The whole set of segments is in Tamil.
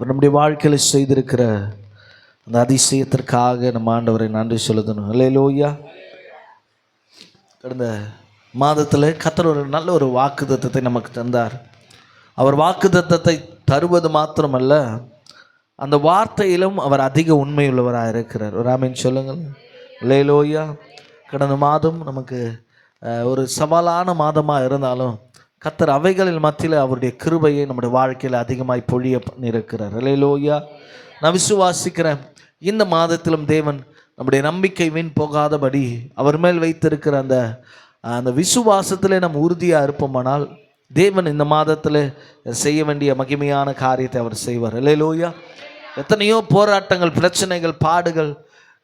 இவர் நம்முடைய வாழ்க்கையில் செய்திருக்கிற அந்த அதிசயத்திற்காக நம்ம ஆண்டவரை நன்றி செலுத்தணும். லோய்யா கடந்த மாதத்தில் கத்தர் ஒரு நல்ல ஒரு வாக்குத்தத்தத்தை நமக்கு தந்தார். அவர் வாக்குத்தத்தத்தை தருவது மாத்திரமல்ல அந்த வார்த்தையிலும் அவர் அதிக உண்மையுள்ளவராக இருக்கிறார். ஒரு ஆமீன் சொல்லுங்கள். லேலோயா கடந்த மாதம் நமக்கு ஒரு சவாலான மாதமாக இருந்தாலும் கத்தர் அவைகளில் மத்தியில் அவருடைய கிருபையை நம்முடைய வாழ்க்கையில் அதிகமாய் பொழிய பண்ணியிருக்கிறார் லோயா நான் விசுவாசிக்கிறேன். இந்த மாதத்திலும் தேவன் நம்முடைய நம்பிக்கை வீண் போகாதபடி அவர் மேல் வைத்திருக்கிற அந்த அந்த விசுவாசத்திலே நம்ம உறுதியாக இருப்போமானால் தேவன் இந்த மாதத்தில் செய்ய வேண்டிய மகிமையான காரியத்தை அவர் செய்வார். லோயா எத்தனையோ போராட்டங்கள் பிரச்சனைகள் பாடுகள்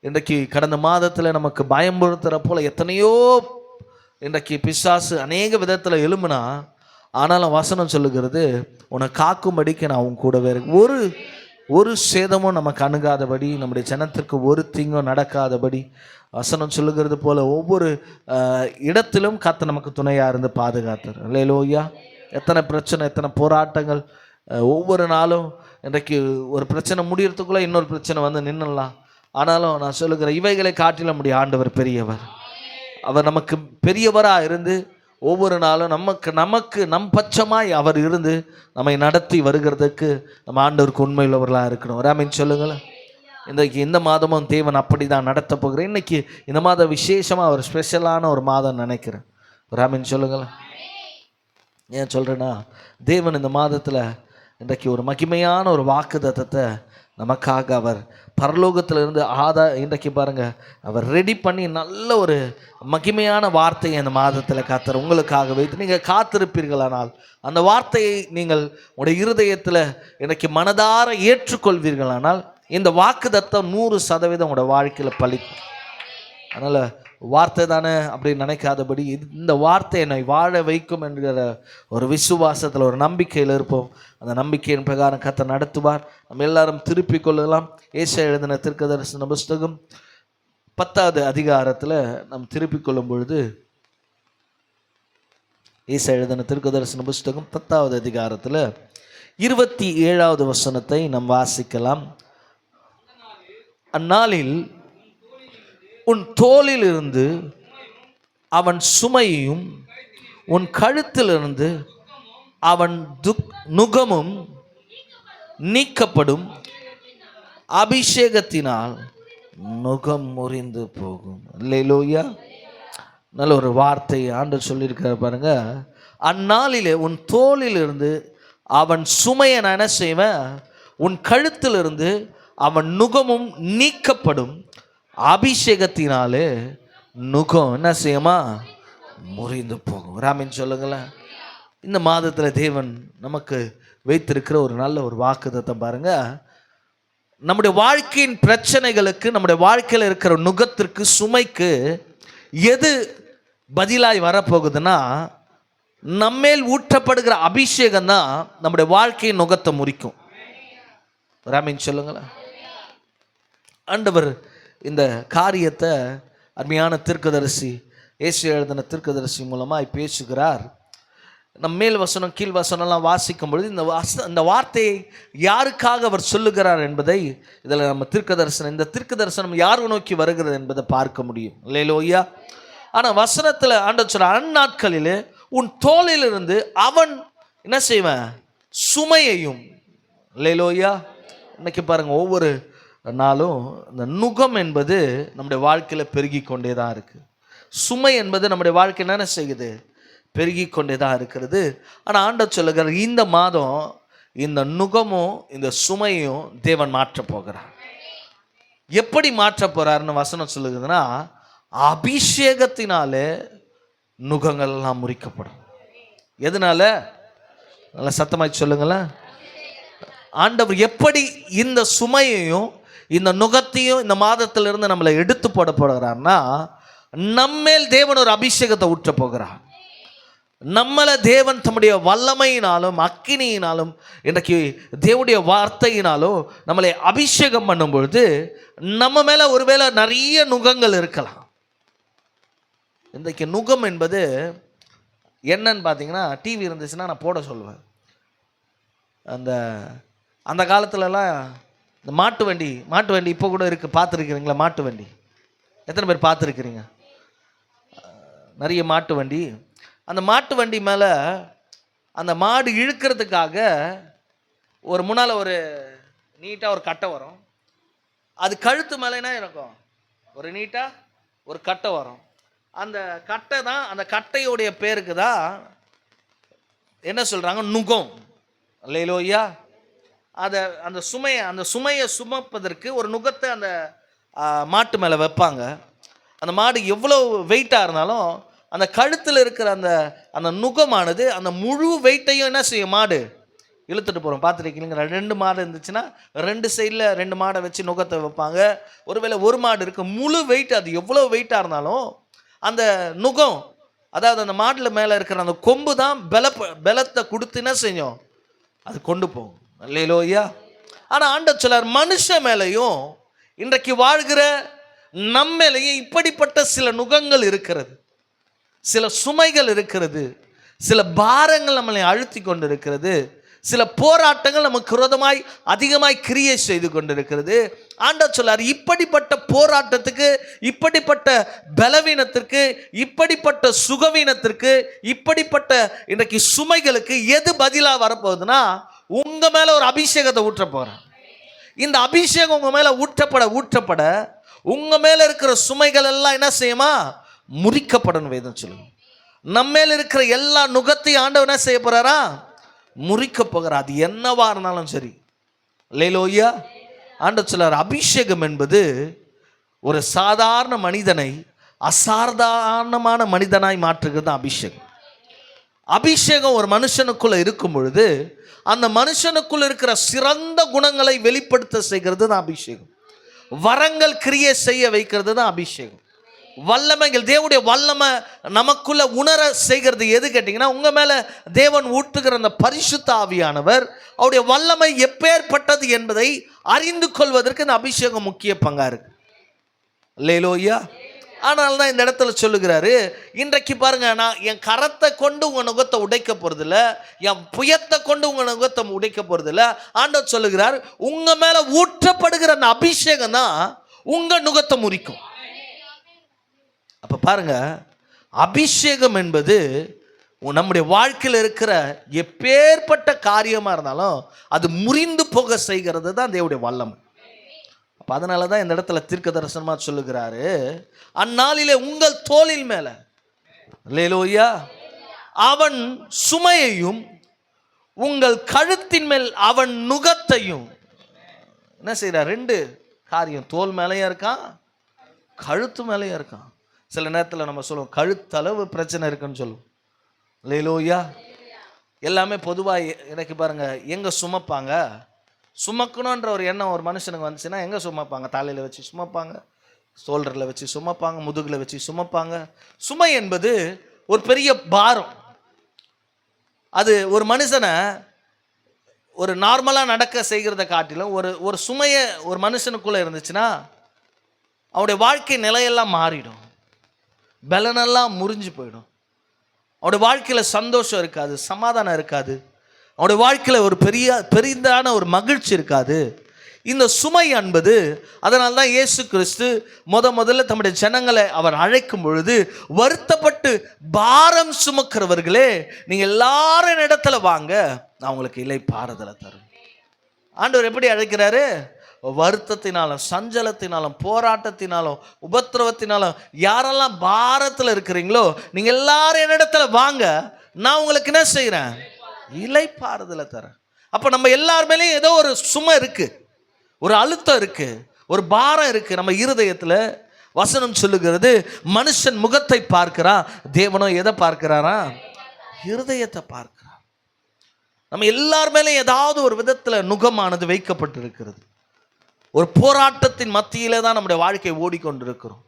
இன்றைக்கு கடந்த மாதத்தில் நமக்கு பயம்படுத்துகிற போல் எத்தனையோ இன்றைக்கு பிசாசு அநேக விதத்தில் எழும்புனா ஆனாலும் வசனம் சொல்லுகிறது உன்னை காக்கும்படிக்கு நான் உன் கூடவே இருக்கேன். ஒரு ஒரு சேதமும் நமக்கு அணுகாதபடி நம்முடைய ஜனத்திற்கு ஒரு தீங்கும் நடக்காதபடி வசனம் சொல்லுகிறது போல ஒவ்வொரு இடத்திலும் கத்த நமக்கு துணையாக இருந்து பாதுகாத்தார். இல்லையிலோயா எத்தனை பிரச்சனை எத்தனை போராட்டங்கள் ஒவ்வொரு நாளும் இன்றைக்கு ஒரு பிரச்சனை முடியறதுக்குள்ளே இன்னொரு பிரச்சனை வந்து நின்றுடலாம் ஆனாலும் நான் சொல்லுகிறேன் இவைகளை காட்டில முடிய ஆண்டவர் பெரியவர். அவர் நமக்கு பெரியவராக இருந்து ஒவ்வொரு நாளும் நமக்கு நமக்கு நம் பட்சமாய் அவர் இருந்து நம்மை நடத்தி வருகிறதுக்கு நம்ம ஆண்டவருக்கு உண்மையுள்ளவர்களாக இருக்கணும். ராமின் சொல்லுங்களேன். இன்றைக்கு இந்த மாதமும் தேவன் அப்படி தான் நடத்த போகிறேன் இன்னைக்கு இந்த மாதம் விசேஷமாக ஒரு ஸ்பெஷலான ஒரு மாதம் நினைக்கிறேன். ராமின் சொல்லுங்களேன். ஏன் சொல்கிறேன்னா தேவன் இந்த மாதத்தில் இன்றைக்கு ஒரு மகிமையான ஒரு வாக்குத்தத்தத்தை நமக்காக அவர் பரலோகத்திலிருந்து ஆதா இன்றைக்கு பாருங்கள் அவர் ரெடி பண்ணி நல்ல ஒரு மகிமையான வார்த்தையை அந்த மாதத்தில் காத்தர் உங்களுக்காக வைத்து நீங்கள் காத்திருப்பீர்களானால் அந்த வார்த்தையை நீங்கள் உடைய இருதயத்தில் இன்றைக்கு மனதார ஏற்றுக்கொள்வீர்களானால் இந்த வாக்குத்தத்தம் நூறு சதவீதம் உங்களோட வாழ்க்கையில் பலிக்கும் அதனால் வார்த்தை தானே அப்படின்னு நினைக்காதபடி இந்த வார்த்தை என்னை வாழ வைக்கும் என்கிற ஒரு விசுவாசத்தில் ஒரு நம்பிக்கையில் இருப்போம். அந்த நம்பிக்கையின் பிரகாரம் கத்தை நடத்துவார். நம்ம எல்லாரும் திருப்பிக் கொள்ளலாம். ஏசா எழுதின திருக்கதரிசன புஸ்தகம் பத்தாவது அதிகாரத்தில் நாம் திருப்பிக் கொள்ளும் பொழுது ஏசா எழுதின திருக்கதரிசன புஸ்தகம் பத்தாவது அதிகாரத்தில் இருபத்தி ஏழாவது வசனத்தை நாம் வாசிக்கலாம். அந்நாளில் உன் தோளிலிருந்து அவன் சுமையும் உன் கழுத்திலிருந்து அவன் துக் நுகமும் நீக்கப்படும். அபிஷேகத்தினால் நுகம் முறிந்து போகும். இல்லையிலோயா நல்ல ஒரு வார்த்தை ஆண்டு சொல்லியிருக்காரு பாருங்க. அந்நாளிலே உன் தோளிலிருந்து அவன் சுமையை நான் என்ன செய்வேன்? உன் கழுத்திலிருந்து அவன் நுகமும் நீக்கப்படும். அபிஷேகத்தினாலே நுகம் என்ன செய்யுமா? முறிந்து போகும். ராமின் சொல்லுங்களேன். இந்த மாதத்தில் தேவன் நமக்கு வைத்திருக்கிற ஒரு நல்ல ஒரு வாக்குதத்தை பாருங்க. நம்முடைய வாழ்க்கையின் பிரச்சனைகளுக்கு நம்முடைய வாழ்க்கையில் இருக்கிற நுகத்திற்கு சுமைக்கு எது பதிலாய் வரப்போகுதுன்னா நம்மேல் ஊற்றப்படுகிற அபிஷேகம் தான் நம்முடைய வாழ்க்கையின் நுகத்தை முறிக்கும். ராமின் சொல்லுங்களேன். ஆண்டவர் இந்த காரியத்தை அருமையான தீர்க்கதரிசி இயேசு எழுதின தீர்க்கதரிசி மூலமாக பேசுகிறார். நம் மேல் வசனம் கீழ் வசனம்லாம் வாசிக்கும் பொழுது இந்த வாச இந்த வார்த்தையை யாருக்காக அவர் சொல்லுகிறார் என்பதை இதில் நம்ம தீர்க்க தரிசனம் இந்த தீர்க்க தரிசனம் யார் நோக்கி வருகிறது என்பதை பார்க்க முடியும். இல்லையிலோய்யா ஆனால் வசனத்தில் ஆண்ட சொல்ல அந்நாட்களில் உன் தோளிலிருந்து அவன் என்ன செய்வேன்? சுமையையும் இல்லையிலோய்யா இன்னைக்கு பாருங்கள் ஒவ்வொரு ஆனாலும் இந்த நுகம் என்பது நம்முடைய வாழ்க்கையில் பெருகி கொண்டே தான் இருக்குது சுமை என்பது நம்முடைய வாழ்க்கை என்ன செய்யுது? பெருகி கொண்டே தான் இருக்கிறது. ஆனால் ஆண்டவர் சொல்லுகிற இந்த மாதம் இந்த நுகமும் இந்த சுமையும் தேவன் மாற்றப் போகிறார். எப்படி மாற்றப் போகிறாருன்னு வசனம் சொல்லுதுன்னா அபிஷேகத்தினாலே நுகங்கள் எல்லாம் முறிக்கப்படும். எதனால? நல்லா சத்தமாக சொல்லுங்களேன். ஆண்டவர் எப்படி இந்த சுமையையும் இந்த நுகத்தையும் இந்த மாதத்திலிருந்து நம்மளை எடுத்து போட போகிறார்னா நம்மேல் தேவன் ஒரு அபிஷேகத்தை ஊற்ற போகிறார். நம்மளை தேவன் தம்முடைய வல்லமையினாலும் அக்கினியினாலும் இன்றைக்கு தேவனுடைய வார்த்தையினாலும் நம்மளை அபிஷேகம் பண்ணும் பொழுது நம்ம மேலே ஒருவேளை நிறைய நுகங்கள் இருக்கலாம். இன்றைக்கு நுகம் என்பது என்னன்னு பார்த்தீங்கன்னா டிவி இருந்துச்சுன்னா நான் போட சொல்லுவேன். அந்த அந்த காலத்துலலாம் இந்த மாட்டு வண்டி மாட்டு வண்டி இப்போ கூட இருக்குது பார்த்துருக்குறீங்களா? மாட்டு வண்டி. எத்தனை பேர் பார்த்துருக்குறீங்க? நிறைய மாட்டு வண்டி. அந்த மாட்டு வண்டி மேலே அந்த மாடு இழுக்கிறதுக்காக ஒரு முன்னால் ஒரு நீட்டாக ஒரு கட்டை வரும். அது கழுத்து மேலேனா இருக்கும்? ஒரு நீட்டாக ஒரு கட்டை வரும். அந்த கட்டை தான் அந்த கட்டையுடைய பேருக்கு தான் என்ன சொல்கிறாங்க நுகம். இல்லையிலோய்யா அதை அந்த சுமையை அந்த சுமையை சுமப்பதற்கு ஒரு நுகத்தை அந்த மாட்டு மேலே வைப்பாங்க. அந்த மாடு எவ்வளோ வெயிட்டாக இருந்தாலும் அந்த கழுத்தில் இருக்கிற அந்த அந்த நுகமானது அந்த முழு வெயிட்டையும் என்ன செய்யும் மாடு? இழுத்துட்டு போகிறோம் பார்த்துருக்கீங்க ரெண்டு மாடு இருந்துச்சுன்னா ரெண்டு சைடில் ரெண்டு மாடை வச்சு நுகத்தை வைப்பாங்க. ஒருவேளை ஒரு மாடு இருக்குது முழு வெயிட் அது எவ்வளோ வெயிட்டாக இருந்தாலும் அந்த நுகம் அதாவது அந்த மாட்டில் மேலே இருக்கிற அந்த கொம்பு தான் பல பலத்தை கொடுத்து என்ன செய்யும்? அது கொண்டு போகும். இல்லையிலோ ஐயா ஆனால் ஆண்ட சிலர் மனுஷன் மேலேயும் இன்றைக்கு வாழ்கிற நம்ம மேலேயும் இப்படிப்பட்ட சில நுகங்கள் இருக்கிறது. சில சுமைகள் இருக்கிறது. சில பாரங்கள் நம்மளை அழுத்தி கொண்டு இருக்கிறது சில போராட்டங்கள் நமக்கு விரோதமாய் அதிகமாய் கிரியேட் செய்து கொண்டிருக்கிறது. ஆண்டவர் சொல்லார் இப்படிப்பட்ட போராட்டத்துக்கு இப்படிப்பட்ட பலவீனத்திற்கு இப்படிப்பட்ட சுகவீனத்திற்கு இப்படிப்பட்ட இன்றைக்கு சுமைகளுக்கு எது பதிலாக வரப்போகுதுன்னா உங்கள் மேலே ஒரு அபிஷேகத்தை ஊற்ற போகிறேன் இந்த அபிஷேகம் உங்கள் மேலே ஊற்றப்பட ஊற்றப்பட உங்கள் மேலே இருக்கிற சுமைகள் எல்லாம் என்ன செய்யுமா? முறிக்கப்படணும் வேதம் சொல்லுங்க. நம்ம மேல இருக்கிற எல்லா நுகத்தையும் ஆண்டவர் என்ன செய்ய போறாரா? முறிக்க போகிறார். அது என்னவா இருந்தாலும் சரி. லேலோய்யா ஆண்டவர் சொல்லார் அபிஷேகம் என்பது ஒரு சாதாரண மனிதனை அசாதாரணமான மனிதனாய் மாற்றுகிறது தான் அபிஷேகம். அபிஷேகம் ஒரு மனுஷனுக்குள்ளே இருக்கும் பொழுது அந்த மனுஷனுக்குள்ளே இருக்கிற சிறந்த குணங்களை வெளிப்படுத்த செய்கிறது தான் அபிஷேகம். வரங்கள் கிரியை செய்ய வைக்கிறது தான் அபிஷேகம். வல்லமைகள் தேவனுடைய வல்லமை நமக்குள்ள உணர செய்கிறது எது கேட்டிங்கன்னா உங்கள் மேலே தேவன் ஊட்டுகிற அந்த பரிசுத்த ஆவியானவர் அவருடைய வல்லமை எப்பேற்பட்டது என்பதை அறிந்து கொள்வதற்கு இந்த அபிஷேகம் முக்கிய பங்காக இருக்கு. லேலோய்யா ஆனால் தான் இந்த இடத்துல சொல்லுகிறாரு இன்றைக்கு பாருங்க நான் என் கரத்தை கொண்டு உங்கள் நுகத்தை உடைக்க போகிறதில்ல என் புயத்தை கொண்டு உங்கள் நுகத்தை உடைக்க போகிறதில்ல ஆண்டவர் சொல்லுகிறார் உங்கள் மேலே ஊற்றப்படுகிற அந்த அபிஷேகம் தான் உங்கள் நுகத்தை முறிக்கும். அப்போ பாருங்க அபிஷேகம் என்பது நம்முடைய வாழ்க்கையில் இருக்கிற எப்பேற்பட்ட காரியமாக இருந்தாலும் அது முறிந்து போக செய்கிறது தான் தேவடைய வல்லமை. அப்போ அதனால தான் இந்த இடத்துல தீர்க்க தரிசனமாக சொல்லுகிறாரு. அந்நாளிலே உங்கள் தோளில் மேலே. லேலோயா அவன் சுமையையும் உங்கள் கழுத்தின் மேல் அவன் நுகத்தையும். என்ன செய்கிறார்? ரெண்டு காரியம். தோல் மேலேயும் இருக்கான் கழுத்து மேலேயும் இருக்கான். சில நேரத்தில் நம்ம சொல்லுவோம் கழுத்தளவு பிரச்சனை இருக்குன்னு சொல்லுவோம். லேலோயா எல்லாமே பொதுவாக எனக்கு பாருங்கள் எங்கே சுமப்பாங்க? சுமக்கணுன்ற ஒரு எண்ணம் ஒரு மனுஷனுக்கு வந்துச்சுன்னா எங்கே சுமப்பாங்க? தலையில் வச்சு சுமப்பாங்க ஷோல்டரில் வச்சு சுமப்பாங்க முதுகில் வச்சு சுமப்பாங்க. சுமை என்பது ஒரு பெரிய பாரம். அது ஒரு மனுஷனை ஒரு நார்மலாக நடக்க செய்கிறத காட்டிலும் ஒரு ஒரு சுமையை ஒரு மனுஷனுக்குள்ளே இருந்துச்சுன்னா அவனுடைய வாழ்க்கை நிலையெல்லாம் மாறிடும். பலனெல்லாம் முறிஞ்சு போயிடும். அவனுடைய வாழ்க்கையில் சந்தோஷம் இருக்காது சமாதானம் இருக்காது. அவனுடைய வாழ்க்கையில் ஒரு பெரிய பெரிதான ஒரு மகிழ்ச்சி இருக்காது. இந்த சுமை என்பது அதனால தான் இயேசு கிறிஸ்து முத முதல்ல தம்முடைய ஜனங்களை அவர் அழைக்கும் பொழுது வருத்தப்பட்டு பாரம் சுமக்கிறவர்களே நீங்கள் எல்லாரும் இடத்துல வாங்க நான் உங்களுக்கு இலை பாறுதலை தரும் ஆண்டவர் எப்படி அழைக்கிறாரு? வருத்தத்தினாலும் சஞ்சலத்தினாலும் போராட்டத்தினாலும் உபத்திரவத்தினாலும் யாரெல்லாம் பாரத்தில் இருக்கிறீங்களோ நீங்கள் எல்லாரும் என்னிடத்துல வாங்க நான் உங்களுக்கு என்ன செய்கிறேன் இலைப்பாறுதலை தரேன் அப்போ நம்ம எல்லார் மேலேயும் ஏதோ ஒரு சுமை இருக்குது ஒரு அழுத்தம் இருக்குது ஒரு பாரம் இருக்குது நம்ம இருதயத்தில் வசனம் சொல்லுகிறது மனுஷன் முகத்தை பார்க்கிறான் தேவனோ எதை பார்க்கிறாரா? இருதயத்தை பார்க்கிறான் நம்ம எல்லார் மேலேயும் ஏதாவது ஒரு விதத்தில் நுகமானது வைக்கப்பட்டிருக்கிறது. ஒரு போராட்டத்தின் மத்தியிலே தான் நம்முடைய வாழ்க்கை ஓடிக்கொண்டிருக்கிறோம்.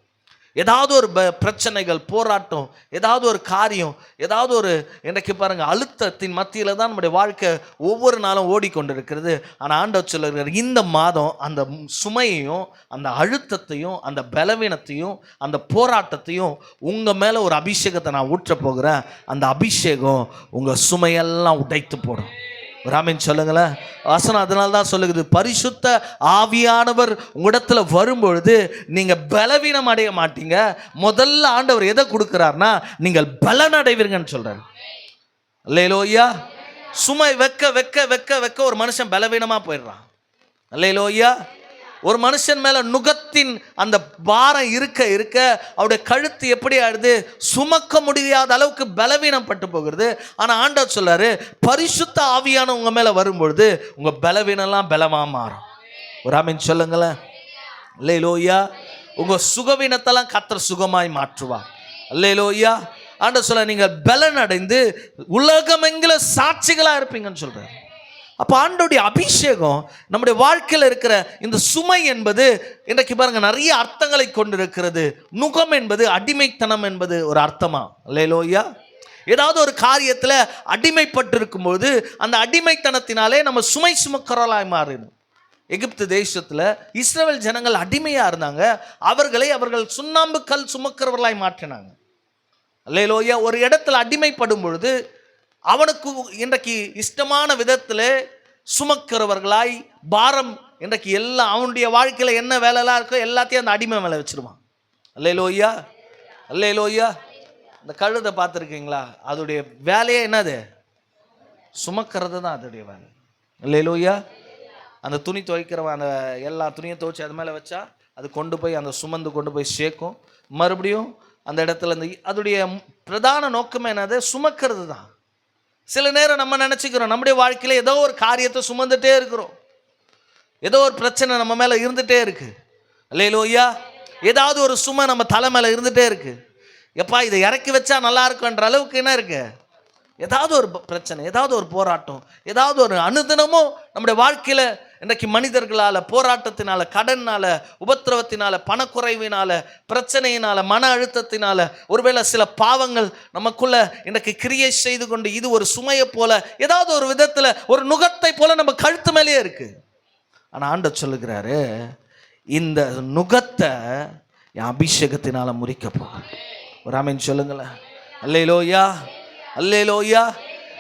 ஏதாவது ஒரு ப- பிரச்சனைகள் போராட்டம் ஏதாவது ஒரு காரியம் ஏதாவது ஒரு இன்றைக்கு பாருங்க அழுத்தத்தின் மத்தியில் தான் நம்முடைய வாழ்க்கை ஒவ்வொரு நாளும் ஓடிக்கொண்டிருக்கிறது. ஆனால் ஆண்டவர் சொல்லுகிறார் இந்த மாதம் அந்த சுமையையும் அந்த அழுத்தத்தையும் அந்த பலவீனத்தையும் அந்த போராட்டத்தையும் உங்கள் மேலே ஒரு அபிஷேகத்தை நான் ஊற்ற போகிறேன். அந்த அபிஷேகம் உங்கள் சுமையெல்லாம் உடைத்து போடும். ராமின் சொல்லுங்களேன். வசனம் அதனால தான் சொல்லுகிறது. பரிசுத்த ஆவியானவர் உங்களிடத்தில் வரும்பொழுது நீங்கள் பலவீனம் அடைய மாட்டீங்க. முதல்ல ஆண்டவர் எதை கொடுக்குறாருன்னா நீங்கள் பலன் அடைவீங்கன்னு சொல்றாரு. ஐயா சுமை வெக்க வெக்க வெக்க வெக்க ஒரு மனுஷன் பலவீனமாக போயிடுறான். அல்லேலோய்யா ஒரு மனுஷன் மேலே நுகத்தின் அந்த பாரம் இருக்க இருக்க அவருடைய கழுத்து எப்படி ஆயிடுது? சுமக்க முடியாத அளவுக்கு பலவீனம் பட்டு போகிறது. ஆனால் ஆண்டவர் சொல்றாரு பரிசுத்த ஆவியான உங்கள் மேலே வரும்பொழுது உங்கள் பலவீனம்லாம் பலமாக மாறும். ஒரு ஆமீன் சொல்லுங்களேன். அல்லேலோய்யா உங்கள் சுகவீனத்தெல்லாம் கத்தர் சுகமாய் மாற்றுவார். அல்லேலோய்யா ஆண்ட சொல்ல நீங்கள் பலன் அடைந்து உலகமெங்கில சாட்சிகளாக இருப்பீங்கன்னு சொல்கிறேன் அப்போ ஆண்டோடைய அபிஷேகம் நம்முடைய வாழ்க்கையில் இருக்கிற இந்த சுமை என்பது இன்றைக்கு பாருங்கள் நிறைய அர்த்தங்களை கொண்டிருக்கிறது. நுகம் என்பது அடிமைத்தனம் என்பது ஒரு அர்த்தமா? லேலோயா ஏதாவது ஒரு காரியத்தில் அடிமைப்பட்டிருக்கும்போது அந்த அடிமைத்தனத்தினாலே நம்ம சுமை சுமக்கிறவர்களாய் மாறிடும் எகிப்து தேசத்தில் இஸ்ரேல் ஜனங்கள் அடிமையாக இருந்தாங்க. அவர்களை அவர்கள் சுண்ணாம்பு கல் சுமக்கிறவர்களாய் மாற்றினாங்க. லேலோயா ஒரு இடத்துல அடிமைப்படும் பொழுது அவனுக்கு இன்றைக்கு இஷ்டமான விதத்தில் சுமக்கிறவர்களாய் பாரம் இன்றைக்கு எல்லாம் அவனுடைய வாழ்க்கையில் என்ன வேலைலாம் இருக்கோ எல்லாத்தையும் அந்த அடிமை மேலே வச்சிருவான். அல்லேலோய்யா ஐயா இந்த கழுதை பார்த்துருக்கீங்களா? அதோடைய வேலையே என்னது? சுமக்கிறது தான் அதோடைய வேலை. இல்லையிலோய்யா அந்த துணி துவைக்கிறவன் அந்த எல்லா துணியும் துவைச்சி அது மேலே வச்சா அது கொண்டு போய் அந்த சுமந்து கொண்டு போய் சேர்க்கும். மறுபடியும் அந்த இடத்துல அந்த அதோடைய பிரதான நோக்கம் என்னது? சுமக்கிறது தான். சில நேரம் நம்ம நினச்சிக்கிறோம் நம்முடைய வாழ்க்கையில் ஏதோ ஒரு காரியத்தை சுமந்துட்டே இருக்கிறோம். ஏதோ ஒரு பிரச்சனை நம்ம மேலே இருந்துகிட்டே இருக்குது இல்லையிலோ ஐயா ஏதாவது ஒரு சுமை நம்ம தலை மேலே இருந்துகிட்டே இருக்குது எப்பா இதை இறக்கி வச்சா நல்லா இருக்குன்ற அளவுக்கு என்ன இருக்கு? ஏதாவது ஒரு பிரச்சனை ஏதாவது ஒரு போராட்டம் ஏதாவது ஒரு அனுதினமும் நம்முடைய வாழ்க்கையில் இன்றைக்கு மனிதர்களால் போராட்டத்தினால கடனால் உபத்திரவத்தினால பணக்குறைவினால பிரச்சனையினால மன அழுத்தத்தினால ஒருவேளை சில பாவங்கள் நமக்குள்ள இன்றைக்கு கிரியேட் செய்து கொண்டு இது ஒரு சுமையை போல ஏதாவது ஒரு விதத்தில் ஒரு நுகத்தை போல நம்ம கழுத்து மேலேயே இருக்கு. ஆனால் ஆண்ட சொல்லுகிறாரு இந்த நுகத்தை என் அபிஷேகத்தினால முறிக்க போகிறேன். ஒரு ஆமீன் சொல்லுங்களேன். அல்லேலோயா அல்லேலோயா.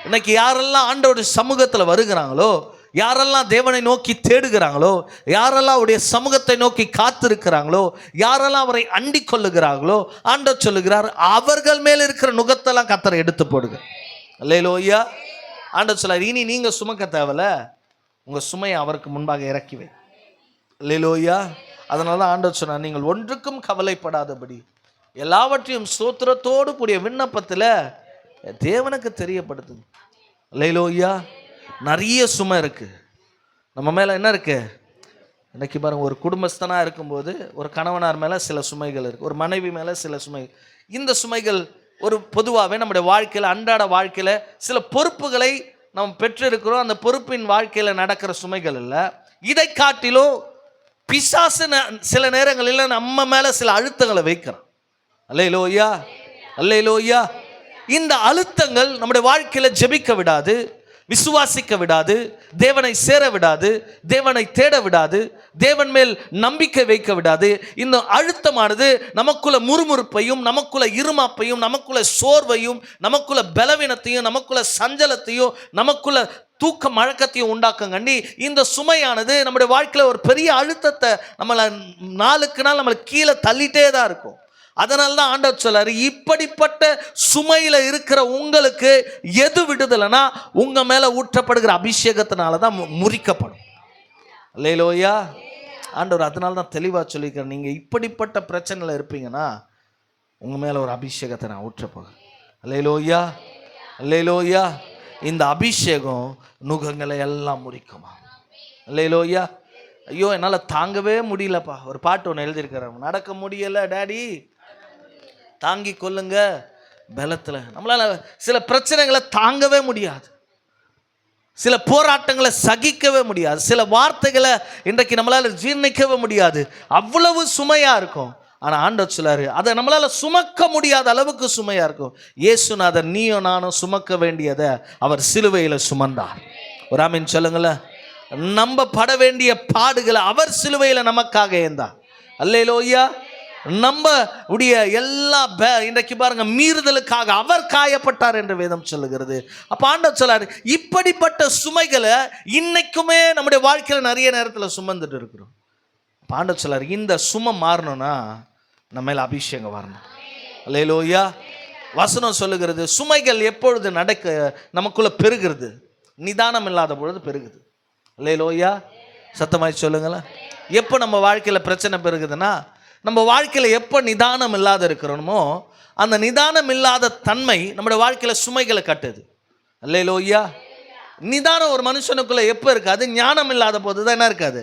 இன்னைக்கு யாரெல்லாம் ஆண்டோட சமூகத்தில் வருகிறாங்களோ யாரெல்லாம் தேவனை நோக்கி தேடுகிறாங்களோ யாரெல்லாம் அவருடைய சமூகத்தை நோக்கி காத்திருக்கிறாங்களோ யாரெல்லாம் அவரை அண்டிக் கொள்ளுகிறாங்களோ ஆண்டவர் சொல்லுகிறார் அவர்கள் மேல் இருக்கிற நுகத்தெல்லாம் கத்தரை எடுத்து போடுங்க ஐயா ஆண்டவர் சொல்லார் இனி நீங்கள் சுமக்க தேவையில்ல உங்கள் சுமையை அவருக்கு முன்பாக இறக்கி வை. லேலோயா அதனால தான் ஆண்டவர் சொன்னார் நீங்கள் ஒன்றுக்கும் கவலைப்படாதபடி எல்லாவற்றையும் சூத்திரத்தோடு கூடிய விண்ணப்பத்தில் தேவனுக்கு தெரியப்படுத்துது ஐயா நிறைய சுமை இருக்குது நம்ம மேலே என்ன இருக்குது இன்றைக்கி பாருங்க ஒரு குடும்பஸ்தனாக இருக்கும்போது ஒரு கணவனார் மேலே சில சுமைகள் இருக்குது ஒரு மனைவி மேலே சில சுமை. இந்த சுமைகள் ஒரு பொதுவாகவே நம்முடைய வாழ்க்கையில் அன்றாட வாழ்க்கையில் சில பொறுப்புகளை நாம் பெற்றிருக்கிறோம். அந்த பொறுப்பின் வாழ்க்கையில் நடக்கிற சுமைகள் இல்லை. இதை காட்டிலும் பிசாசு ந- சில நேரங்களில் நம்ம மேலே சில அழுத்தங்களை வைக்கிறான். அல்லையிலோ ஐயா இந்த அழுத்தங்கள் நம்முடைய வாழ்க்கையில் ஜெபிக்க விடாது. விசுவாசிக்க விடாது தேவனை சேர விடாது தேவனை தேட விடாது தேவன் மேல் நம்பிக்கை வைக்க விடாது. இந்த அழுத்தமானது நமக்குள்ள முறுமுறுப்பையும் நமக்குள்ள இருமாப்பையும் நமக்குள்ள சோர்வையும் நமக்குள்ள பலவீனத்தையும் நமக்குள்ள சஞ்சலத்தையும் நமக்குள்ள தூக்க மழக்கத்தையும் உண்டாக்குங்கண்டி இந்த சுமையானது நம்முடைய வாழ்க்கையில் ஒரு பெரிய அழுத்தத்தை நம்மளை நாளுக்கு நாள் நம்மளை கீழே தள்ளிட்டே தான் இருக்கும். அதனால தான் ஆண்டவர் சொல்லாரு இப்படிப்பட்ட சுமையில் இருக்கிற உங்களுக்கு எது விடுதலைனா உங்கள் மேலே ஊற்றப்படுகிற அபிஷேகத்தினால தான் முறிக்கப்படும். லேலோயா ஆண்டவர் அதனால தான் தெளிவாக சொல்லியிருக்கிறேன் நீங்கள் இப்படிப்பட்ட பிரச்சனையில் இருப்பீங்கன்னா உங்கள் மேலே ஒரு அபிஷேகத்தை நான் ஊற்றப்போகிறேன் லேலோயா லேலோயா இந்த அபிஷேகம் நுகங்களை எல்லாம் முறிக்குமா? லேலோயா ஐயோ என்னால் தாங்கவே முடியலப்பா. ஒரு பாட்டு ஒன்று எழுதியிருக்கிறேன் நடக்க முடியலை டேடி. தாங்கி கொள்ளுங்க. பலத்தில் நம்மளால் சில பிரச்சனைகளை தாங்கவே முடியாது. சில போராட்டங்களை சகிக்கவே முடியாது. சில வார்த்தைகளை இன்றைக்கு நம்மளால் ஜீர்ணிக்கவே முடியாது. அவ்வளவு சுமையாக இருக்கும். ஆனால் ஆண்டவர் சொல்லாரு அதை நம்மளால் சுமக்க முடியாத அளவுக்கு சுமையாக இருக்கும். இயேசுநாதர் நீயும் நானும் சுமக்க வேண்டியதை அவர் சிலுவையில் சுமந்தார். ஒரு ஆமீன் சொல்லுங்களேன். நம்பப்பட பட வேண்டிய பாடுகளை அவர் சிலுவையில் நமக்காக ஏந்தார். ஐயா நம்ம உடைய எல்லா இன்றைக்கு பாருங்க மீறுதலுக்காக அவர் காயப்பட்டார் என்று வேதம் சொல்லுகிறது. அப்ப ஆண்டவர் சொல்லாரு இப்படிப்பட்ட சுமைகளை இன்னைக்குமே நம்முடைய வாழ்க்கையில நிறைய நேரத்துல சுமந்துட்டு இருக்கிறோம். அப்ப ஆண்டவர் சொல்லாரு இந்த சுமை மாறணும்னா நம்ம மேல அபிஷேகம் வரணும். அல்லேலூயா. வசனம் சொல்லுகிறது சுமைகள் எப்பொழுது நடக்க நமக்குள்ள பெருகிறது? நிதானம் இல்லாத பொழுது பெருகுது. இல்லையிலோயா சத்தமாய் சொல்லுங்களேன். எப்போ நம்ம வாழ்க்கையில் பிரச்சனை பெருகுதுன்னா நம்ம வாழ்க்கையில் எப்போ நிதானம் இல்லாத இருக்கிறோமோ அந்த நிதானம் இல்லாத தன்மை நம்முடைய வாழ்க்கையில் சுமைகளை கட்டுது. அல்லேலூயா. நிதானம் ஒரு மனுஷனுக்குள்ளே எப்போ இருக்காது ஞானம் இல்லாத போது தான் என்ன இருக்காது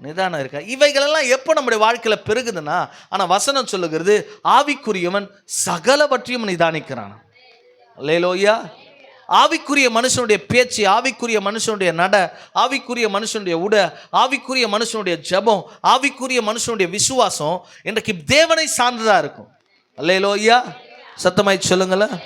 நிதானம் இருக்கா. இவைகளெல்லாம் எப்போ நம்முடைய வாழ்க்கையில் பெருகுதுன்னா ஆனால் வசனம் சொல்லுகிறது ஆவிக்குரியவன் சகலவற்றையும் நிதானிக்கிறான் ஐயா ஆவிக்குரிய மனுஷனுடைய பேச்சு ஆவிக்குரிய மனுஷனுடைய நட ஆவிக்குரிய மனுஷனுடைய உட ஆவிக்குரிய மனுஷனுடைய ஜெபம் ஆவிக்குரிய மனுஷனுடைய விசுவாசம் இன்றைக்கு தேவனை சார்ந்ததாக இருக்கும். அல்லேலோயா. சத்தமாய் சொல்லுங்களேன்.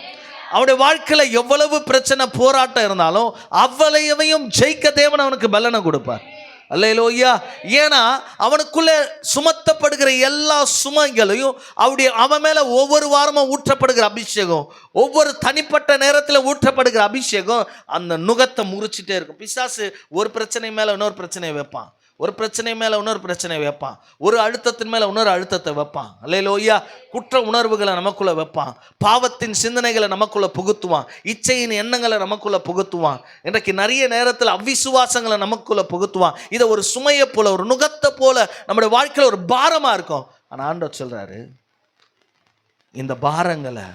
அவனுடைய வாழ்க்கையில் எவ்வளவு பிரச்சனை போராட்டம் இருந்தாலும் அவ்வளவையும் ஜெயிக்க தேவன் அவனுக்கு பலனை கொடுப்பார். அல்லேலூயா. ஏன்னா அவனுக்குள்ளே சுமத்தப்படுகிற எல்லா சுமைகளையும் அவருடைய அவன் மேலே ஒவ்வொரு வாரமும் ஊற்றப்படுகிற அபிஷேகம் ஒவ்வொரு தனிப்பட்ட நேரத்தில் ஊற்றப்படுகிற அபிஷேகம் அந்த நுகத்தை முறிச்சிட்டே இருக்கும். பிசாசு ஒரு பிரச்சனை மேலே இன்னொரு பிரச்சனையை வைப்பான். ஒரு பிரச்சனை மேலே இன்னொரு பிரச்சனையை வைப்பான். ஒரு அழுத்தத்தின் மேலே இன்னொரு அழுத்தத்தை வைப்பான். அல்லேலூயா. குற்ற உணர்வுகளை நமக்குள்ள வைப்பான். பாவத்தின் சிந்தனைகளை நமக்குள்ள புகுத்துவான். இச்சையின் எண்ணங்களை நமக்குள்ள புகுத்துவான். இன்றைக்கு நிறைய நேரத்தில் அவ்விசுவாசங்களை நமக்குள்ள புகுத்துவான். இதை ஒரு சுமையை போல ஒரு நுகத்தை போல நம்முடைய வாழ்க்கையில் ஒரு பாரமாக இருக்கும். ஆனால் ஆண்டவர் சொல்கிறாரு இந்த பாரங்களை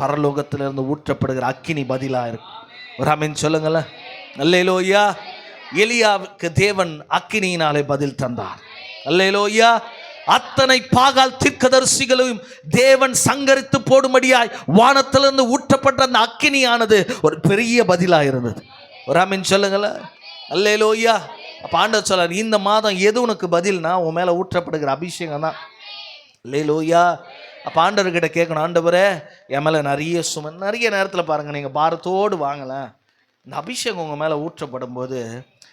பரலோகத்திலிருந்து ஊற்றப்படுகிற அக்கினி பதிலாக இருக்கும் ஒரு அமீன் சொல்லுங்களேன். ஐயா எலியாவுக்கு தேவன் அக்கினியினாலே பதில் தந்தார். அல்லையிலோயா அத்தனை பாகால் தீர்க்கதரிசிகளையும் தேவன் சங்கரித்து போடும்படியாய் வானத்திலிருந்து ஊற்றப்பட்ட அந்த அக்கினியானது ஒரு பெரிய பதிலாக இருந்தது ஒரு அமீன் சொல்லுங்களேன். அல்லையிலோயா அப்போ ஆண்டவர் சொல்லார் இந்த மாதம் எது உனக்கு பதில்னா உன் மேலே ஊற்றப்படுகிற அபிஷேகம் தான். இல்லையிலோயா அப்போ ஆண்டவர்கிட்ட கேட்கணும் ஆண்டவரே என் மேலே நிறைய சும நிறைய நேரத்தில் பாருங்கள் நீங்கள் பாரத்தோடு வாங்கலை. இந்த அபிஷேகம் உங்கள் மேலே ஊற்றப்படும் போது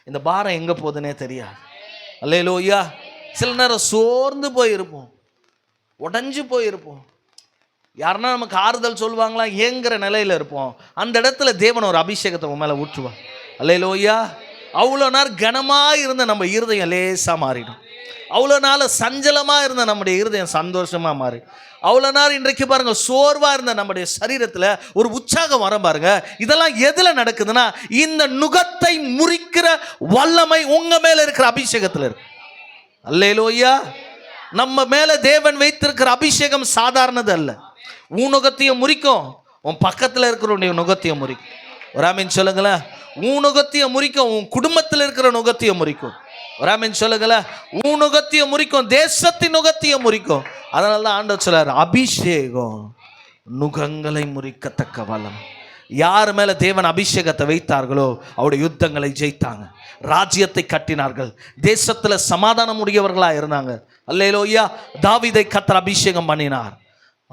இந்த பாரம் எங்கே போகுதுன்னே தெரியாது. அல்லேலூயா. சில நேரம் சோர்ந்து போயிருப்போம். உடஞ்சு போயிருப்போம். யாருன்னா நமக்கு ஆறுதல் சொல்லுவாங்களா? ஏங்குற நிலையில் இருப்போம். அந்த இடத்துல தேவன் ஒரு அபிஷேகத்தை உன் மேலே ஊற்றுவான் லோய்யா அவ்வளோ நேரம் கனமாக இருந்த நம்ம இருதயம் லேசாக மாறிடும். அவ்வளோ நாள் சஞ்சலமாக இருந்த நம்முடைய இருதயம் சந்தோஷமாக மாறி. அவ்வளோ நாள் இன்றைக்கு பாருங்கள் சோர்வாக இருந்த நம்முடைய சரீரத்தில் ஒரு உற்சாகம் வர பாருங்க. இதெல்லாம் எதில் நடக்குதுன்னா இந்த நுகத்தை முறிக்கிற வல்லமை உங்கள் மேலே இருக்கிற அபிஷேகத்தில் இருக்கு. அல்லேலோயா. நம்ம மேலே தேவன் வைத்திருக்கிற அபிஷேகம் சாதாரணது அல்ல. உன் நுகத்தையும் முறிக்கும் உன் பக்கத்தில் இருக்கிறவனுடைய நுகத்தையும் முறிக்கும். ஒரு ஆமீன் சொல்லுங்களேன். உன் நுகத்தையும் முறிக்கும் உன் குடும்பத்தில் இருக்கிற நுகத்தையும் முறிக்கும். ஒரு சொல்லுங்கள. உன் நுகத்தையும் முறிக்கும் தேசத்தின் நுகத்தையும் முறிக்கும். அதனால தான் ஆண்டவர் சொல்றாரு அபிஷேகம் நுகங்களை முறிக்கத்தக்க வளம் யார் மேல தேவன் அபிஷேகத்தை வைத்தார்களோ அவருடைய யுத்தங்களை ஜெயித்தாங்க. ராஜ்யத்தை கட்டினார்கள். தேசத்துல சமாதானம் உடையவர்களா இருந்தாங்க. அல்லையிலோ ஐயா தாவிதை கத்தர் அபிஷேகம் பண்ணினார்.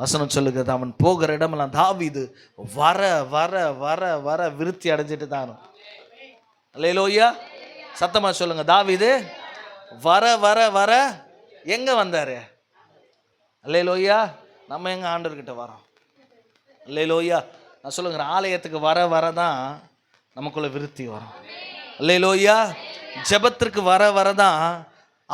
வசனம் சொல்லுகிறது அவன் போகிற இடமெல்லாம் தாவிது வர வர வர வர விருத்தி அடைஞ்சிட்டு தான் ஐயா சத்தமாக சொல்லுங்க. தாவிது வர வர வர எங்க அல்லே லோய்யா நம்ம எங்க ஆண்டவர்கிட்ட வரோம். அல்லேலோய்யா நான் சொல்லுங்க ஆலயத்துக்கு வர வர தான் நமக்குள்ள விருத்தி வரும். அல்லேலோய்யா ஜெபத்திற்கு வர வர தான்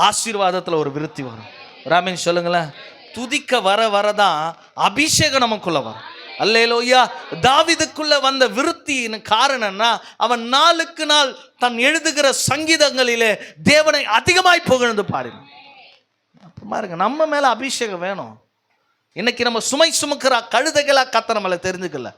ஆசீர்வாதத்தில் ஒரு விருத்தி வரும். ராமின் சொல்லுங்களேன். துதிக்க வர வர தான் அபிஷேகம் நமக்குள்ள வரும். அல்லேலோயா. தாவிதுக்குள்ள வந்த விருத்தியின் காரணம்னா அவன் நாளுக்கு நாள் தன் எழுதுகிற சங்கீதங்களிலே தேவனை அதிகமாய் புகழ்ந்து பாருங்க பாருங்க நம்ம மேல அபிஷேகம் வேணும். இன்னைக்கு நம்ம சுமை சுமக்கிற கழுதைகளா கத்த நம்மளை தெரிஞ்சுக்கல.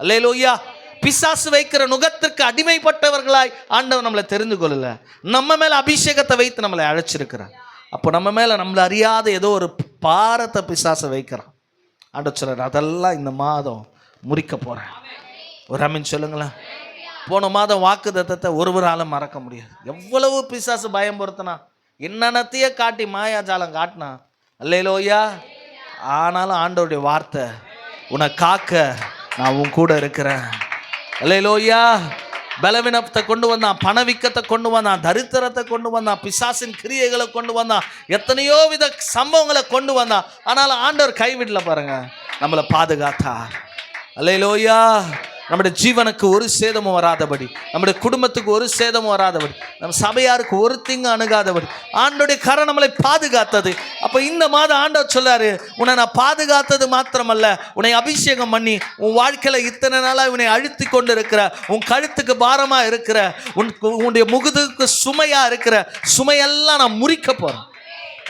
அல்லேலோயா. பிசாசு வைக்கிற நுகத்திற்கு அடிமைப்பட்டவர்களாய் ஆண்டவர் நம்மளை தெரிந்து கொள்ளல நம்ம மேல அபிஷேகத்தை வைத்து நம்மளை அழைச்சிருக்கிறார். அப்போ நம்ம மேல நம்மளை அறியாத ஏதோ ஒரு பாரத்தை பிசாசை வைக்கிறான். ஆண்ட சொல்றார் அதெல்லாம் இந்த மாதம் முறிக்க போறேன். ஒரு அமீன் சொல்லுங்களேன். போன மாதம் வாக்கு தத்தத்தை ஒருவரால மறக்க முடியாது. எவ்வளவு பிசாசு பயம் பொறுத்தனா என்னென்னத்தையே காட்டி மாயாஜாலம் காட்டினா அல்லேலோயா. ஆனாலும் ஆண்டவருடைய வார்த்தை உன்னை காக்க நான் உன் கூட இருக்கிறேன். அல்லேலோயா. பலவீனத்தை கொண்டு வந்தான் பணவீக்கத்தை கொண்டு வந்தான் தரித்திரத்தை கொண்டு வந்தான் பிசாசின் கிரியைகளை கொண்டு வந்தான் எத்தனையோ வித சம்பவங்களை கொண்டு வந்தான். ஆனாலும் ஆண்டவர் கைவிடல பாருங்க நம்மளை பாதுகாத்தார். அல்லையிலோயா நம்முடைய ஜீவனுக்கு ஒரு சேதமும் வராதபடி நம்முடைய குடும்பத்துக்கு ஒரு சேதமும் வராதபடி நம்ம சபையாருக்கு ஒரு திங்கு அணுகாதபடி ஆண்டோடைய கரம் நம்மளை பாதுகாத்தது. அப்போ இந்த மாதம் ஆண்டவர் சொல்லாரு உன்னை நான் பாதுகாத்தது மாத்திரமல்ல உன்னை அபிஷேகம் பண்ணி உன் வாழ்க்கையில் இத்தனை நாளாக உன்னை அழுத்தி கொண்டு இருக்கிற உன் கழுத்துக்கு பாரமாக இருக்கிற உன் உன்னுடைய முகுதுக்கு சுமையாக இருக்கிற சுமையெல்லாம் நான் முறிக்க போகிறேன்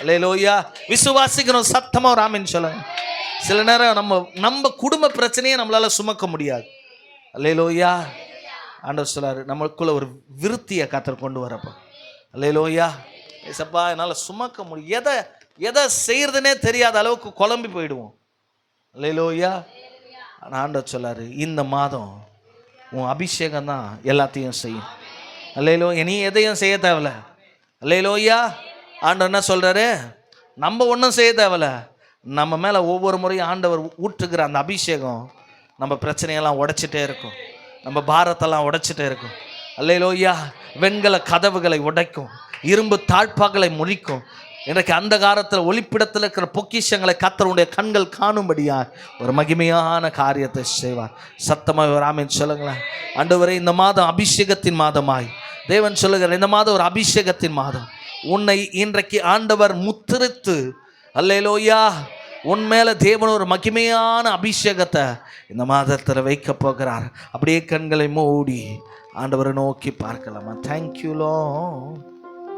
அல்லேலூயா. விசுவாசிக்கிறோம் சத்தமாக ராமின்னு சொல்லுங்க. சில நேரம் நம்ம நம்ம குடும்ப பிரச்சனையை நம்மளால் சுமக்க முடியாது. அல்லேலோயா ஆண்டவர் சொல்லாரு நம்மளுக்குள்ள ஒரு விருத்தியை கத்தர் கொண்டு வரப்போ. அல்லேலோயா ஏசப்பா என்னால் சுமக்க முடியும் எதை எதை செய்யறதுனே தெரியாத அளவுக்கு குழம்பி போயிடுவோம். அல்லேலோயா ஆனால் ஆண்டவர் சொல்லாரு இந்த மாதம் உன் அபிஷேகம் தான் எல்லாத்தையும் செய்யும். அல்லேலோ நீ எதையும் செய்ய தேவையில்ல. அல்லேலோயா ஆண்டவர் என்ன சொல்கிறாரு நம்ம ஒன்றும் செய்ய தேவையில்ல. நம்ம மேலே ஒவ்வொரு முறையும் ஆண்டவர் ஊற்றுக்கிற அந்த அபிஷேகம் நம்ம பிரச்சனையெல்லாம் உடைச்சிட்டே இருக்கும். நம்ம பாரத்தெல்லாம் உடைச்சிட்டே இருக்கும். அல்லேலோயா வெண்கல கதவுகளை உடைக்கும். இரும்பு தாழ்ப்பாக்களை முழிக்கும். இன்றைக்கு அந்த காலத்தில் ஒளிப்பிடத்தில் இருக்கிற பொக்கிஷங்களை கத்தருடைய கண்கள் காணும்படியா ஒரு மகிமையான காரியத்தை செய்வார். சத்தமாக ஒரு சொல்லுங்களேன். அன்றுவரை இந்த மாதம் அபிஷேகத்தின் மாதமாய். தேவன் சொல்லுகிறார் இந்த மாதம் ஒரு அபிஷேகத்தின் மாதம். உன்னை இன்றைக்கு ஆண்டவர் முத்திருத்து அல்லையிலோயா உன் மேலே தேவன் ஒரு மகிமையான அபிஷேகத்தை இந்த மாதத்தில் வைக்க போகிறார். அப்படியே கண்களை மூடி ஆண்டவரை நோக்கி பார்க்கலாமா? தேங்க்யூலோ